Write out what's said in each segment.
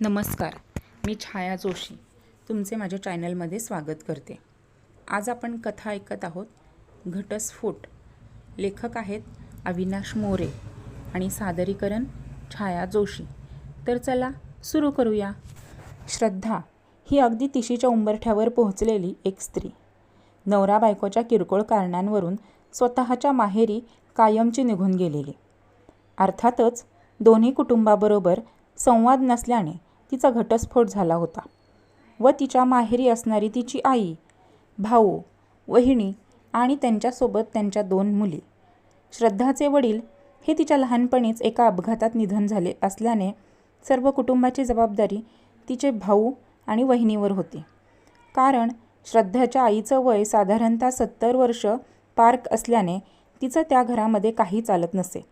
नमस्कार मी छाया जोशी तुमचे माझ्या चॅनलमध्ये स्वागत करते. आज आपण कथा ऐकत आहोत घटस्फोट. लेखक आहेत अविनाश मोरे आणि सादरीकरण छाया जोशी. तर चला सुरू करूया. श्रद्धा ही अगदी तिशीच्या उंबरठ्यावर पोहोचलेली एक स्त्री. नवरा बायकोच्या किरकोळ कारणांवरून स्वतःच्या माहेरी कायमची निघून गेलेली. अर्थातच दोन्ही कुटुंबाबरोबर संवाद नसल्याने तिचा घटस्फोट झाला होता व तिच्या माहेरी असणारी तिची आई भाऊ वहिणी आणि त्यांच्यासोबत त्यांच्या दोन मुली. श्रद्धाचे वडील हे तिच्या लहानपणीच एका अपघातात निधन झाले असल्याने सर्व कुटुंबाची जबाबदारी तिचे भाऊ आणि वहिनीवर होती. कारण श्रद्धाच्या आईचं वय साधारणतः सत्तर वर्ष पार्क असल्याने तिचं त्या घरामध्ये काही चालत नसे.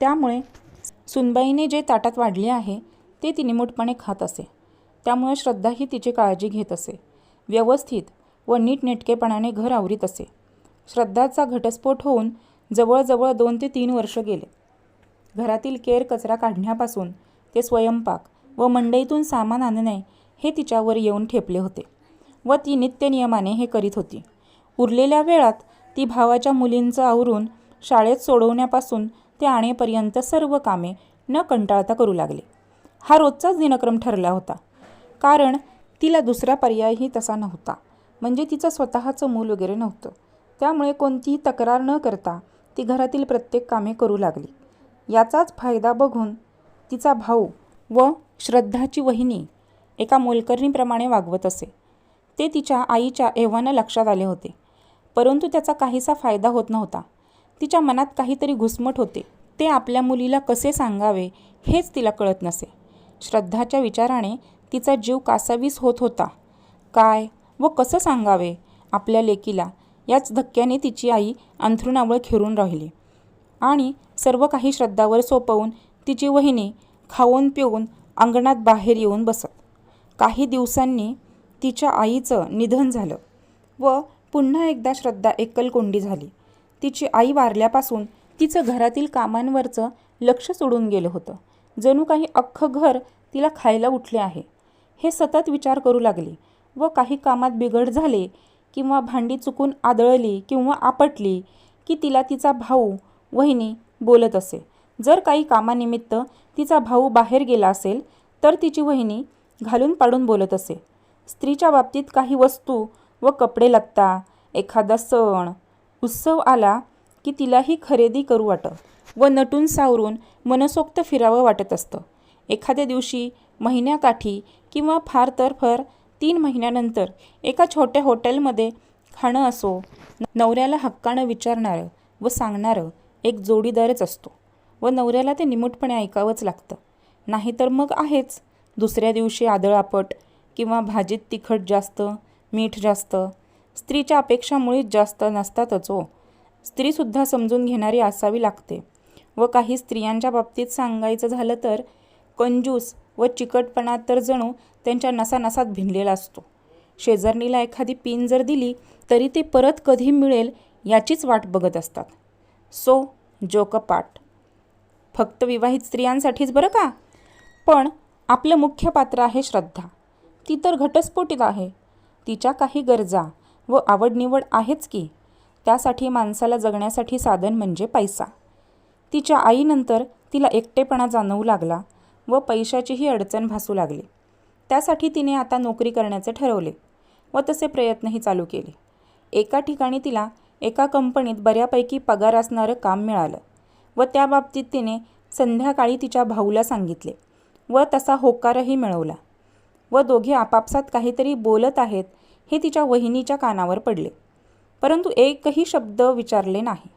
त्यामुळे सुनबाईने जे ताटात वाढले आहे ते ती निमूटपणे खात असे. त्यामुळे श्रद्धाही तिची काळजी घेत असे. व्यवस्थित व नीटनेटकेपणाने घर आवरीत असे. श्रद्धाचा घटस्फोट होऊन जवळजवळ दोन ते तीन वर्ष गेले. घरातील केर कचरा काढण्यापासून ते स्वयंपाक व मंडईतून सामान आणणे हे तिच्यावर येऊन ठेपले होते व ती नित्यनियमाने हे करीत होती. उरलेल्या वेळात ती भावाच्या मुलींचं आवरून शाळेत सोडवण्यापासून ते आणेपर्यंत सर्व कामे न कंटाळता करू लागले. हा रोजचाच दिनक्रम ठरला होता. कारण तिला दुसरा पर्यायही तसा नव्हता. म्हणजे तिचं स्वतःचं मूल वगैरे नव्हतं. त्यामुळे कोणतीही तक्रार न करता ती घरातील प्रत्येक कामे करू लागली. याचाच फायदा बघून तिचा भाऊ व श्रद्धाची वहिनी एका मोलकरणीप्रमाणे वागवत असे. ते तिच्या आईच्या एव्हानं लक्षात आले होते. परंतु त्याचा काहीसा फायदा होत नव्हता. तिच्या मनात काहीतरी घुसमट होते. ते आपल्या मुलीला कसे सांगावे हेच तिला कळत नसे. श्रद्धाच्या विचाराने तिचा जीव कासावीस होत होता. काय व कसं सांगावे? आपल्या लेकीला याच धक्क्याने तिची आई अंथरुणावर खिरून राहिली. आणि सर्व काही श्रद्धावर सोपवून तिची वहिनी खाऊन पिऊन अंगणात बाहेर येऊन बसत. काही दिवसांनी तिच्या आईचं निधन झालं व पुन्हा एकदा श्रद्धा एकलकोंडी झाली. तिची आई वारल्यापासून तिचं घरातील कामांवरचं लक्ष सोडून गेलं होतं. जणू काही अख्खं घर तिला खायला उठले आहे. हे सतत विचार करू लागले व काही कामात बिघड झाले किंवा भांडी चुकून आदळली किंवा आपटली की तिला तिचा भाऊ वहिनी बोलत असे. जर काही कामानिमित्त तिचा भाऊ बाहेर गेला असेल तर तिची वहिनी घालून पाडून बोलत असे. स्त्रीच्या बाबतीत काही वस्तू व कपडे लागता एखादा सण उत्सव आला की तिलाही खरेदी करू वाटत. व नटून सावरून मनसोक्त फिरावं वाटत असतं. एखाद्या दिवशी महिन्याकाठी किंवा फार तर फार तीन महिन्यानंतर एका छोट्या हॉटेलमध्ये खाणं असो नवऱ्याला हक्कानं विचारणारं व सांगणारं एक जोडीदारच असतो व नवऱ्याला ते निमूटपणे ऐकावंच लागतं. नाहीतर मग आहेच. दुसऱ्या दिवशी आदळापट किंवा भाजीत तिखट जास्त मीठ जास्त स्त्रीच्या अपेक्षामुळेच जास्त नसतातच हो स्त्रीसुद्धा समजून घेणारी असावी लागते. व काही स्त्रियांच्या बाबतीत सांगायचं झालं तर कंजूस व चिकटपणा तर जणू त्यांच्या नसानसात भिनलेला असतो. शेजारणीला एखादी पिन जर दिली तरी ते परत कधी मिळेल याचीच वाट बघत असतात. सो जोकपाट फक्त विवाहित स्त्रियांसाठीच बरं का? पण आपलं मुख्य पात्र आहे श्रद्धा. ती तर घटस्फोटीत आहे. तिच्या काही गरजा व आवडनिवड आहेच की त्यासाठी माणसाला जगण्यासाठी साधन म्हणजे पैसा. तिच्या आईनंतर तिला एकटेपणा जाणवू लागला व पैशाचीही अडचण भासू लागली. त्यासाठी तिने आता नोकरी करण्याचे ठरवले व तसे प्रयत्नही चालू केले. एका ठिकाणी तिला एका कंपनीत बऱ्यापैकी पगार असणारं काम मिळालं व त्याबाबतीत तिने संध्याकाळी तिच्या भाऊला सांगितले व तसा होकारही मिळवला व दोघे आपापसात काहीतरी बोलत आहेत हे तिच्या वहिनीच्या कानावर पडले. परंतु एकही शब्द विचारले नाही.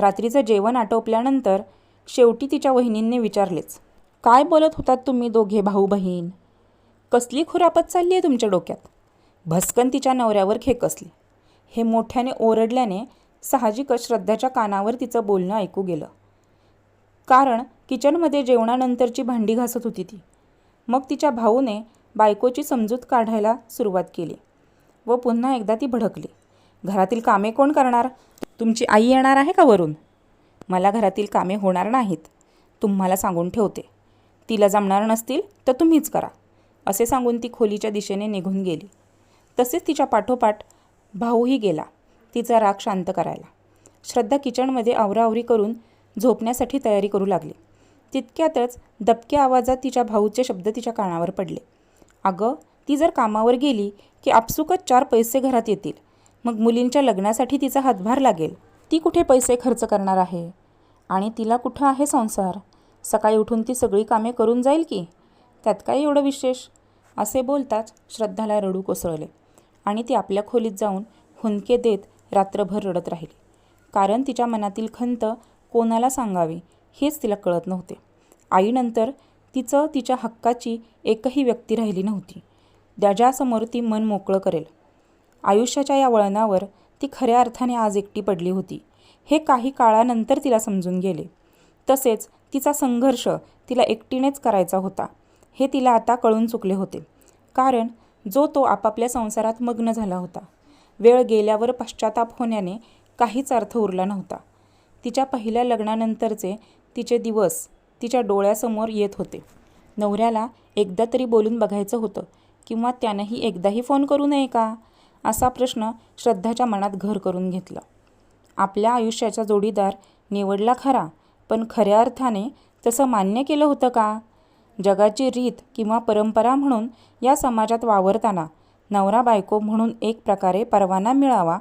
रात्रीचं जेवण आटोपल्यानंतर शेवटी तिच्या वहिनींनी विचारलेच काय बोलत होतात तुम्ही दोघे भाऊ बहीण कसली खुरापत चालली आहे तुमच्या डोक्यात? भस्कन तिच्या नवऱ्यावर खेकसली. हे मोठ्याने ओरडल्याने साहजिकच श्रद्धाच्या कानावर तिचं बोलणं ऐकू गेलं. कारण किचनमध्ये जेवणानंतरची भांडी घासत होती ती. मग तिच्या भाऊने बायकोची समजूत काढायला सुरुवात केली व पुन्हा एकदा ती भडकली. घरातील कामे कोण करणार? तुमची आई येणार आहे का वरून? मला घरातील कामे होणार नाहीत. तुम्हाला सांगून ठेवते. तिला जमणार नसतील तर तुम्हीच करा. असे सांगून ती खोलीच्या दिशेने निघून गेली. तसेच तिच्या पाठोपाठ भाऊही गेला तिचा राग शांत करायला. श्रद्धा किचनमध्ये आवराआवरी करून झोपण्यासाठी तयारी करू लागली. तितक्यातच दबक्या आवाजात तिच्या भाऊचे शब्द तिच्या कानावर पडले. अगं ती जर कामावर गेली की आपसुकच चार पैसे घरात येतील. मग मुलींच्या लग्नासाठी तिचा हातभार लागेल. ती कुठे पैसे खर्च करणार आहे? आणि तिला कुठं आहे संसार? सकाळी उठून ती सगळी कामे करून जाईल की? त्यात काय एवढं विशेष? असे बोलताच श्रद्धाला रडू कोसळले आणि ती आपल्या खोलीत जाऊन हुंदके देत रात्रभर रडत राहिली. कारण तिच्या मनातील खंत कोणाला सांगावी हेच तिला कळत नव्हते. आईनंतर तिचं तिच्या हक्काची एकही व्यक्ती राहिली नव्हती. ज्याच्यासमोर ती मन मोकळं करेल आयुष्याच्या या वळणावर ती खऱ्या अर्थाने आज एकटी पडली होती. हे काही काळानंतर तिला समजून गेले. तसेच तिचा संघर्ष तिला एकटीनेच करायचा होता. हे तिला आता कळून चुकले होते. कारण जो तो आपापल्या संसारात मग्न झाला होता. वेळ गेल्यावर पश्चाताप होण्याने काहीच अर्थ उरला नव्हता. तिच्या पहिल्या लग्नानंतरचे तिचे दिवस तिच्या डोळ्यासमोर येत होते. नवऱ्याला एकदा तरी बोलून बघायचं होतं किंवा त्यानंही एकदाही फोन करू नये का? असा प्रश्न श्रद्धाच्या मनात घर करून घेतला. आपल्या आयुष्याचा जोडीदार निवडला खरा पण खऱ्या अर्थाने तसं मान्य केलं होतं का? जगाची रीत किंवा परंपरा म्हणून या समाजात वावरताना नवरा बायको म्हणून एक प्रकारे परवाना मिळावा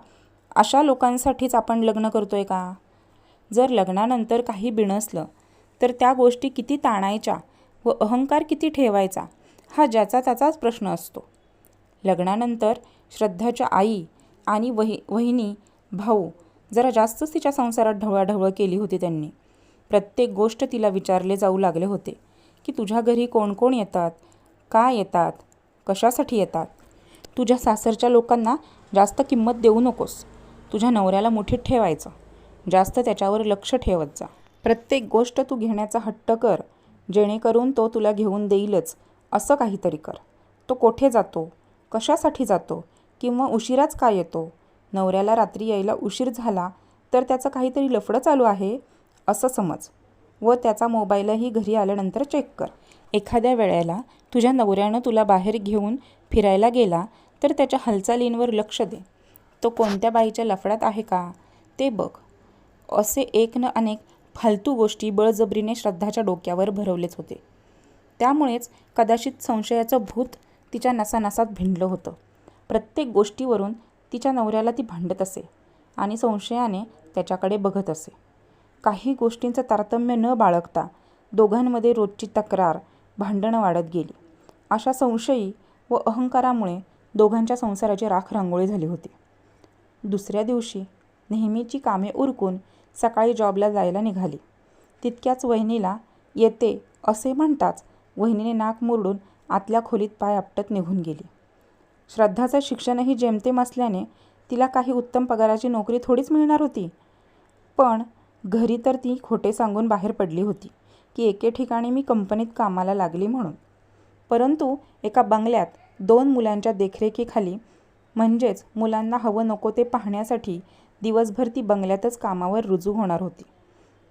अशा लोकांसाठीच आपण लग्न करतोय का? जर लग्नानंतर काही बिणसलं तर त्या गोष्टी किती ताणायच्या व अहंकार किती ठेवायचा हा ज्याचा त्याचाच प्रश्न असतो. लग्नानंतर श्रद्धाच्या आई आणि वहि वहिनी भाऊ जरा जास्तच तिच्या संसारात ढवळाढवळ केली होती त्यांनी. प्रत्येक गोष्ट तिला विचारले जाऊ लागले होते. की तुझ्या घरी कोण कोण येतात? का येतात? कशासाठी येतात? तुझ्या सासरच्या लोकांना जास्त किंमत देऊ नकोस. तुझ्या नवऱ्याला मुठीत ठेवायचं. जास्त त्याच्यावर लक्ष ठेवत जा. प्रत्येक गोष्ट तू घेण्याचा हट्ट कर. जेणेकरून तो तुला घेऊन देईलच. असं काहीतरी कर. तो कोठे जातो? कशासाठी जातो? किंवा उशिराच का येतो? नवऱ्याला रात्री यायला उशीर झाला तर त्याचं काहीतरी लफडं चालू आहे? असं समज. व त्याचा मोबाईलही घरी आल्यानंतर चेक कर. एखाद्या वेळेला तुझ्या नवऱ्यानं तुला बाहेर घेऊन फिरायला गेला तर त्याच्या हालचालींवर लक्ष दे. तो कोणत्या बाईच्या लफड्यात आहे का? ते बघ. असे एक न अनेक फालतू गोष्टी बळजबरीने श्रद्धाच्या डोक्यावर भरवलेच होते. त्यामुळेच कदाचित संशयाचं भूत तिच्या नसानसात भिंडलं होतं. प्रत्येक गोष्टीवरून तिच्या नवऱ्याला ती भांडत असे आणि संशयाने त्याच्याकडे बघत असे. काही गोष्टींचं तारतम्य न बाळगता दोघांमध्ये रोजची तक्रार भांडणं वाढत गेली. अशा संशयी व अहंकारामुळे दोघांच्या संसाराची राख रांगोळी झाली होती. दुसऱ्या दिवशी नेहमीची कामे उरकून सकाळी जॉबला जायला निघाली. तितक्याच वहिनीला येते असे म्हणताच वहिनीने नाक मुरडून आतल्या खोलीत पाय आपटत निघून गेली. श्रद्धाचं शिक्षणही जेमतेम असल्याने तिला काही उत्तम पगाराची नोकरी थोडीच मिळणार होती. पण घरी तर ती खोटे सांगून बाहेर पडली होती की एके ठिकाणी मी कंपनीत कामाला लागली म्हणून. परंतु एका बंगल्यात दोन मुलांच्या देखरेखीखाली म्हणजेच मुलांना हवं नको ते पाहण्यासाठी दिवसभर ती बंगल्यातच कामावर रुजू होणार होती.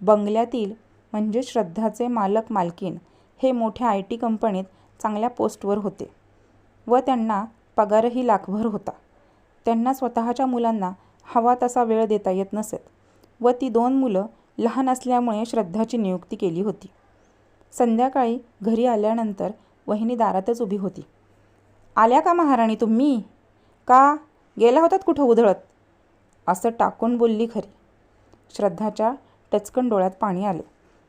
बंगल्यातील म्हणजे श्रद्धाचे मालक मालकीन हे मोठ्या आय टी कंपनीत चांगल्या पोस्टवर होते व त्यांना पगारही लाखभर होता. त्यांना स्वतःच्या मुलांना हवा तसा वेळ देता येत नसत व ती दोन मुलं लहान असल्यामुळे श्रद्धाची नियुक्ती केली होती. संध्याकाळी घरी आल्यानंतर वहिनी दारातच उभी होती. आल्या का महाराणी तुम्ही? का? गेला होतात कुठं उधळत? असं टाकून बोलली खरी. श्रद्धाच्या टचकन डोळ्यात पाणी आले.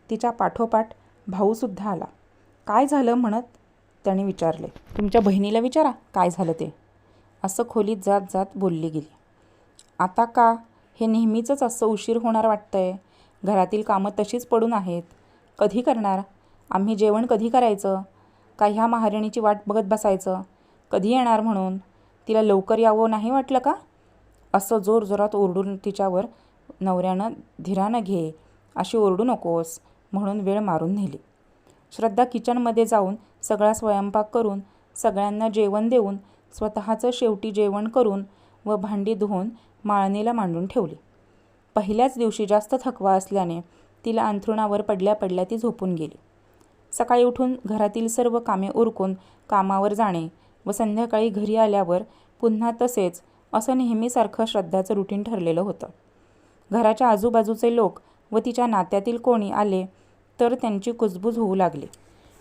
तिच्या पाठोपाठ भाऊसुद्धा आला. काय झालं? म्हणत त्याने विचारले तुमच्या बहिणीला विचारा काय झालं ते? असं खोलीत जात जात बोलली गेली. आता का? हे नेहमीचंच असं उशीर होणार वाटतंय. घरातील कामं तशीच पडून आहेत. कधी करणार? आम्ही जेवण कधी करायचं? का ह्या महाराणीची वाट बघत बसायचं? कधी येणार म्हणून? तिला लवकर यावं नाही वाटलं का? असं जोरजोरात ओरडून तिच्यावर नवऱ्यानं धीरानं घे. अशी ओरडू नकोस. म्हणून वेळ मारून नेली. श्रद्धा किचनमध्ये जाऊन सगळा स्वयंपाक करून सगळ्यांना जेवण देऊन स्वतःचं शेवटी जेवण करून व भांडी धुवून माळणीला मांडून ठेवली. पहिल्याच दिवशी जास्त थकवा असल्याने तिला अंथरुणावर पडल्या पडल्या ती झोपून गेली. सकाळी उठून घरातील सर्व कामे उरकून कामावर जाणे व संध्याकाळी घरी आल्यावर पुन्हा तसेच असं नेहमीसारखं श्रद्धाचं रुटीन ठरलेलं होतं. घराच्या आजूबाजूचे लोक व तिच्या नात्यातील कोणी आले तर त्यांची कुजबूज होऊ लागली.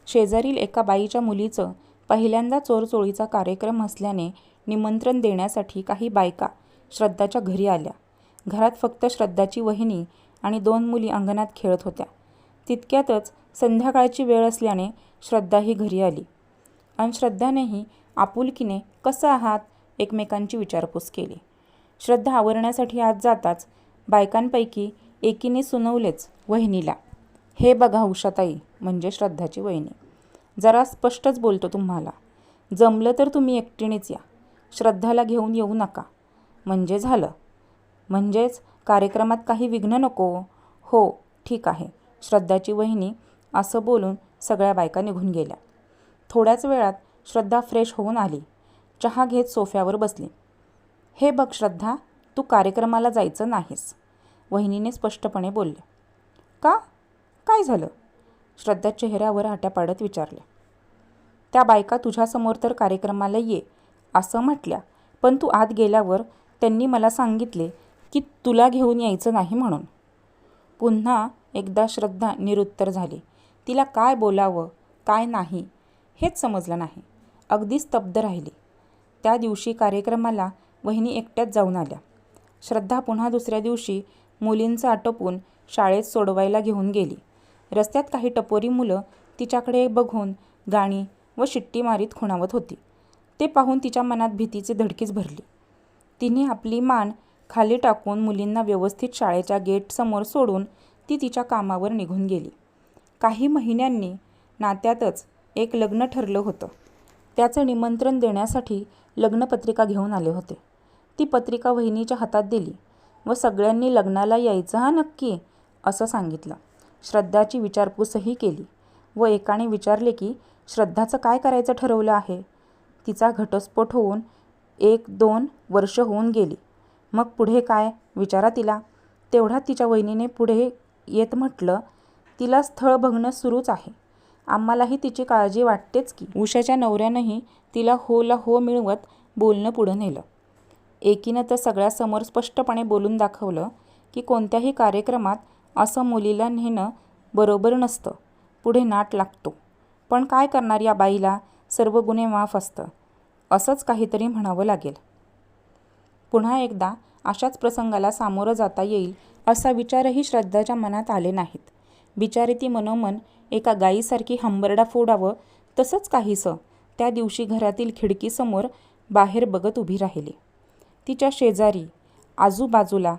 शेजारील एका बाईच्या मुलीचं पहिल्यांदा चोरचोळीचा कार्यक्रम असल्याने निमंत्रण देण्यासाठी काही बायका श्रद्धाच्या घरी आल्या. घरात फक्त श्रद्धाची वहिनी आणि दोन मुली अंगणात खेळत होत्या. तितक्यातच संध्याकाळची वेळ असल्याने श्रद्धाही घरी आली. आणि श्रद्धानेही आपुलकीने कसं आहात? एकमेकांची विचारपूस केली. श्रद्धा आवरण्यासाठी आत जाताच बायकांपैकी एकीने सुनवलेच वहिनीला. हे बघा उषाताई म्हणजे श्रद्धाची वहिनी. जरा स्पष्टच बोलतो तुम्हाला. जमलं तर तुम्ही एकटीनेच या. श्रद्धाला घेऊन येऊ नका. म्हणजे झालं. म्हणजेच कार्यक्रमात काही विघ्न नको? हो ठीक आहे. श्रद्धाची वहिनी असं बोलून सगळ्या बायका निघून गेल्या. थोड्याच वेळात श्रद्धा फ्रेश होऊन आली. चहा घेत सोफ्यावर बसली. हे बघ श्रद्धा तू कार्यक्रमाला जायचं नाहीस. वहिनीने स्पष्टपणे बोलले. का? काय झालं? श्रद्धा चेहऱ्यावर आट्या पाडत विचारल्या त्या बायका तुझ्यासमोर तर कार्यक्रमाला ये असं म्हटल्या. पण तू आत गेल्यावर त्यांनी मला सांगितले की तुला घेऊन यायचं नाही म्हणून. पुन्हा एकदा श्रद्धा निरुत्तर झाली. तिला काय बोलावं काय नाही हेच समजलं नाही. अगदी स्तब्ध राहिली. त्या दिवशी कार्यक्रमाला वहिनी एकट्याच जाऊन आल्या. श्रद्धा पुन्हा दुसऱ्या दिवशी मुलींचं आटोपून शाळेत सोडवायला घेऊन गेली. रस्त्यात काही टपोरी मुलं तिच्याकडे बघून गाणी व शिट्टी मारीत खुणावत होती. ते पाहून तिच्या मनात भीतीची धडकीच भरली. तिने आपली मान खाली टाकून मुलींना व्यवस्थित शाळेच्या गेटसमोर सोडून ती तिच्या कामावर निघून गेली. काही महिन्यांनी नात्यातच एक लग्न ठरलं होतं. त्याचं निमंत्रण देण्यासाठी लग्नपत्रिका घेऊन आले होते. ती पत्रिका वहिनीच्या हातात दिली व सगळ्यांनी लग्नाला यायचं हा नक्की असं सांगितलं. श्रद्धाची विचारपूसही केली व एकाने विचारले की श्रद्धाचं काय करायचं ठरवलं आहे? तिचा घटस्फोट होऊन एक दोन वर्ष होऊन गेली. मग पुढे काय? विचारा तिला. तेवढा तिच्या वहिनीने पुढे येत म्हटलं तिला स्थळ बघणं सुरूच आहे. आम्हालाही तिची काळजी वाटतेच की. उषाच्या नवऱ्यानंही तिला हो ला हो मिळवत बोलणं पुढं नेलं. एकीनं तर सगळ्यासमोर स्पष्टपणे बोलून दाखवलं की कोणत्याही कार्यक्रमात असं मुलीला नेणं बरोबर नसतं. पुढे नाट लागतो. पण काय करणार या बाईला? सर्व गुन्हे माफ असतं. असंच काहीतरी म्हणावं लागेल. पुन्हा एकदा अशाच प्रसंगाला सामोरं जाता येईल असा विचारही श्रद्धाच्या मनात आले नाहीत. बिचारी ती मनोमन एका गायीसारखी हंबरडा फोडावं तसंच काहीसं त्या दिवशी घरातील खिडकीसमोर बाहेर बघत उभी राहिली. तिच्या शेजारी आजूबाजूला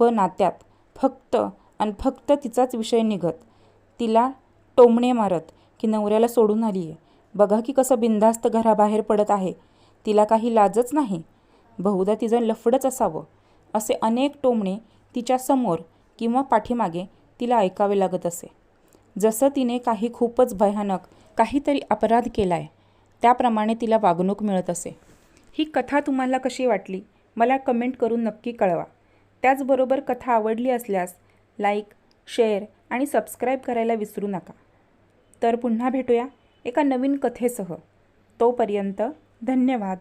व नात्यात फक्त आणि फक्त तिचाच विषय निघत. तिला टोमणे मारत की नवऱ्याला सोडून आली आहे बघा की कसं बिनधास्त घराबाहेर पडत आहे. तिला काही लाजच नाही. बहुधा तिचं लफडच असावं. असे अनेक टोमणे तिच्यासमोर किंवा पाठीमागे तिला ऐकावे लागत असे. जसं तिने काही खूपच भयानक काहीतरी अपराध केला आहे त्याप्रमाणे तिला वागणूक मिळत असे. ही कथा तुम्हाला कशी वाटली? मला कमेंट करून नक्की कळवा. त्याचबरोबर कथा आवडली असल्यास लाईक शेअर आणि सबस्क्राईब करायला विसरू नका. तर पुन्हा भेटूया एका नवीन कथेसह. तोपर्यंत धन्यवाद.